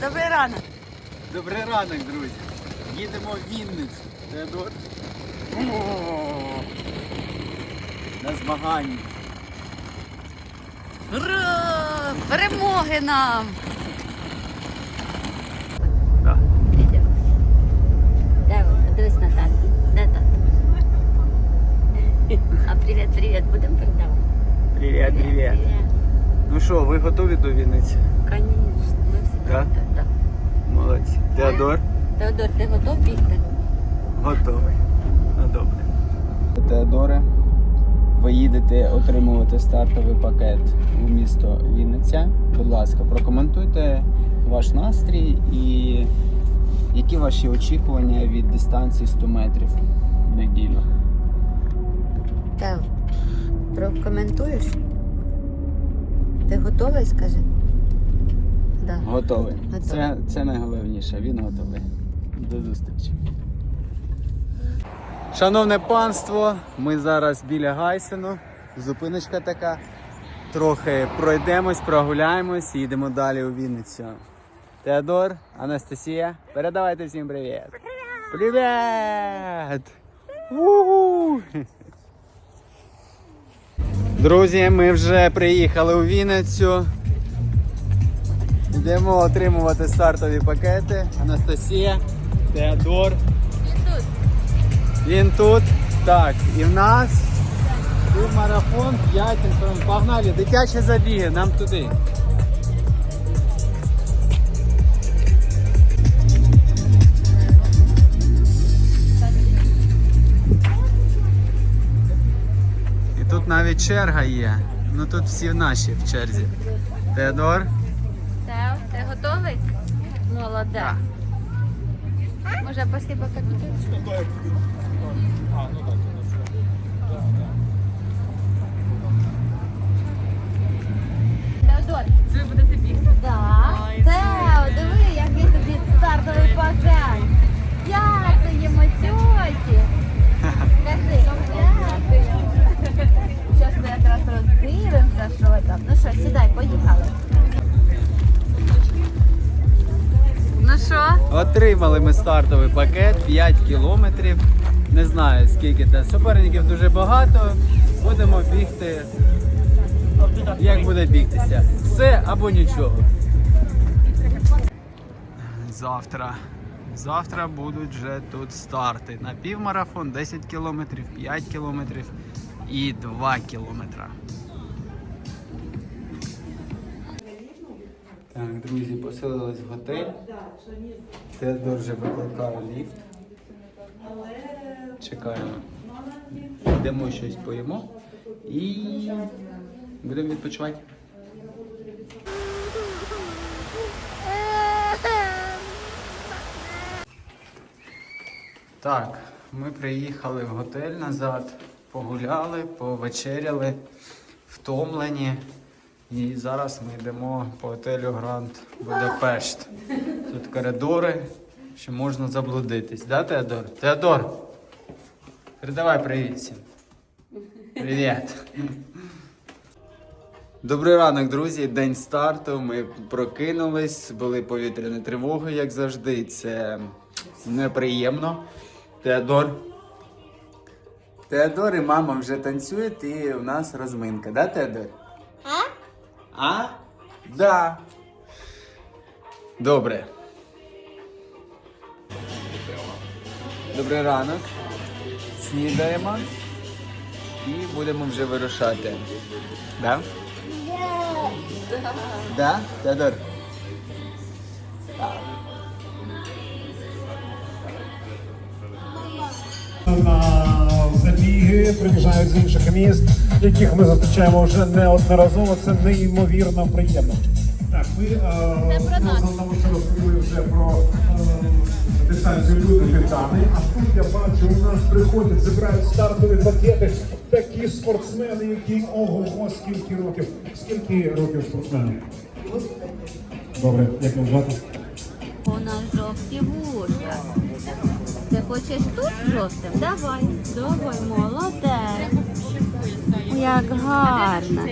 Добрий ранок. Добрий ранок, друзі. Їдемо в Вінницю. Теодор. О, На змагання. Ура! Перемоги нам! Де ви? Дивись на. Де? А привіт, привіт, будемо передавати. Привіт, привіт. Ну що, ви готові до Вінниці? Звісно, ми всі Да? так. Теодор? Теодор, ти готов бігти? Готовий. Ну добре. Теодоре, ви їдете отримувати стартовий пакет у місто Вінниця. Будь ласка, прокоментуйте ваш настрій і які ваші очікування від дистанції 100 метрів в неділю. Тео, прокоментуєш? Ти готовий, скажи? Да. Готовий. Готовий. Це, це найголовніше. Він готовий. До зустрічі. Шановне панство, ми зараз біля Гайсену. Зупиночка така. Трохи пройдемось, прогуляємось і їдемо далі у Вінницю. Теодор, Анастасія, передавайте всім привіт. Привіт! Уху! Друзі, ми вже приїхали у Вінницю. Йдемо отримувати стартові пакети. Анастасія, Теодор. Він тут. Так, і в нас тут марафон 5 інструментів. Погнали, дитячі забіги, нам туди. І тут навіть черга є. Ну тут всі наші в черзі. Теодор. Молодець. Так. Може, після покажу? Теодор, Це будете бігти? Так. Тео, диви, який тобі стартовий пакет. Отримали ми стартовий пакет 5 кілометрів. Не знаю скільки там. Суперників дуже багато. Будемо бігти. Як буде бігтися? Все або нічого. Завтра. Завтра будуть вже тут старти. На півмарафон 10 кілометрів, 5 кілометрів і 2 кілометра. Так, друзі, поселились в готель. Теодор вже викликав ліфт. Чекаємо. Йдемо щось поїмо і будемо відпочивати. Так, ми приїхали в готель назад, погуляли, повечеряли, втомлені. І зараз ми йдемо по готелю Гранд Будапешт. Тут коридори, що можна заблудитись. Да, Теодор? Теодор! Передавай привіт всім. Привіт. Добрий ранок, друзі. День старту. Ми прокинулись, були повітряні тривоги, як завжди. Це неприємно. Теодор. Теодор і мама вже танцюють, і у нас розминка, да, Теодор? А? Да. Добре. Добрий ранок. Снідаємо. І будемо вже вирушати. Да? Да? Теодор? забіги, приїжджають з інших міст, яких ми зустрічаємо вже неодноразово. Це неймовірно приємно. Так, ми е, ну, знову що розповіли вже про е, дистанцію люди Титани. А тут я бачу, у нас приходять, збирають стартові пакети. Такі спортсмени, яким ого, скільки років. Скільки років спортсмени? Добре, як вас звати? У нас жовті вушка. Ти хочеш тут жовтим? Давай, давай, молодець. Як гарно.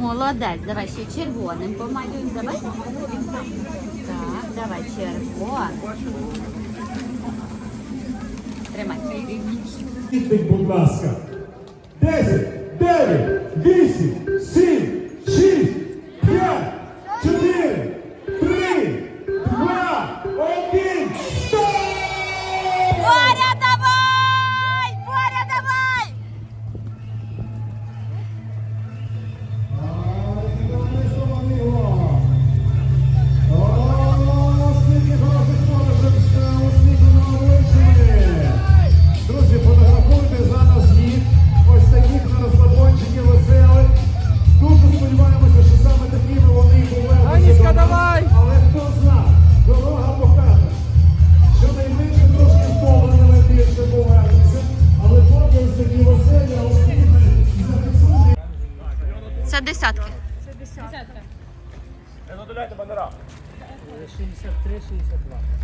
Молодець, давай ще червоним помалюємо. Давай. Так, давай червоним. Тримай. Будь ласка. 10, 9, 8, 7, Це десятки. Це десятки. 63-62.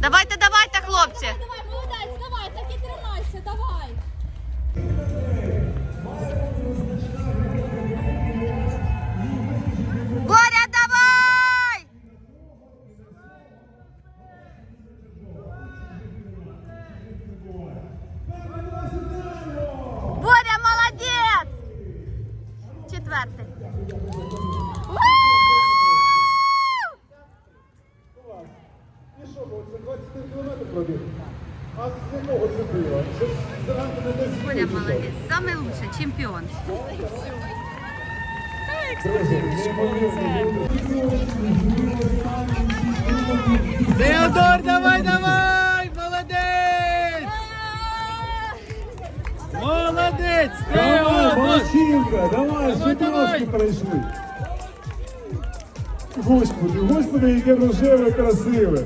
Давайте, давайте, хлопці. Давай, молодець, давай, так і тримайся, давай. Четвертий. І що, бо це 23 кілометри пробіг? А з якого це було? Зранку не десь Боря молодець. Самий лучший чемпіон. Теодор, давай, давай! Молодець! Давай, Теодор! молодчинка, давай, Давай, ще давай. трошки пройшли. Господи, господи, яке рожеве, красиве.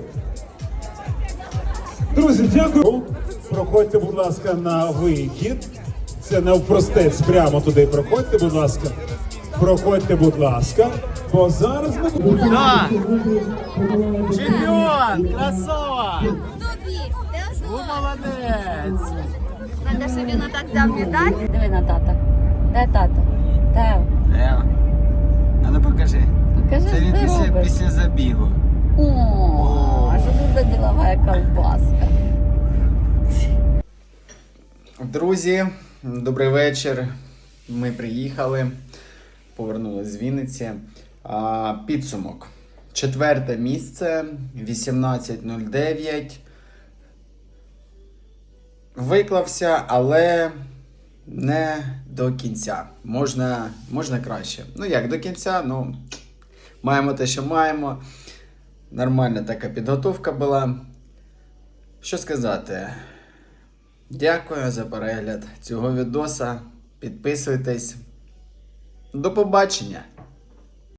Друзі, дякую. Проходьте, будь ласка, на вихід. Це навпростець, прямо туди проходьте, будь ласка. Проходьте, будь ласка. Бо зараз ми Да. Чемпіон! Красава! Тобі, Ну, молодець! Надо, щоб він отак взяв медаль. Диви на тата. Де тато? Тео. Ева. А ну покажи. Покажи, Це він що ти після, робиш. після забігу. О, а що тут за ділова колбаска? Друзі, добрий вечір. Ми приїхали, повернулися з Вінниці. А, підсумок. Четверте місце 18.09. Виклався, але не до кінця. Можна, можна краще. Ну як до кінця, ну маємо те, що маємо. Нормальна така підготовка була. Що сказати? Дякую за перегляд цього відоса. Підписуйтесь. До побачення!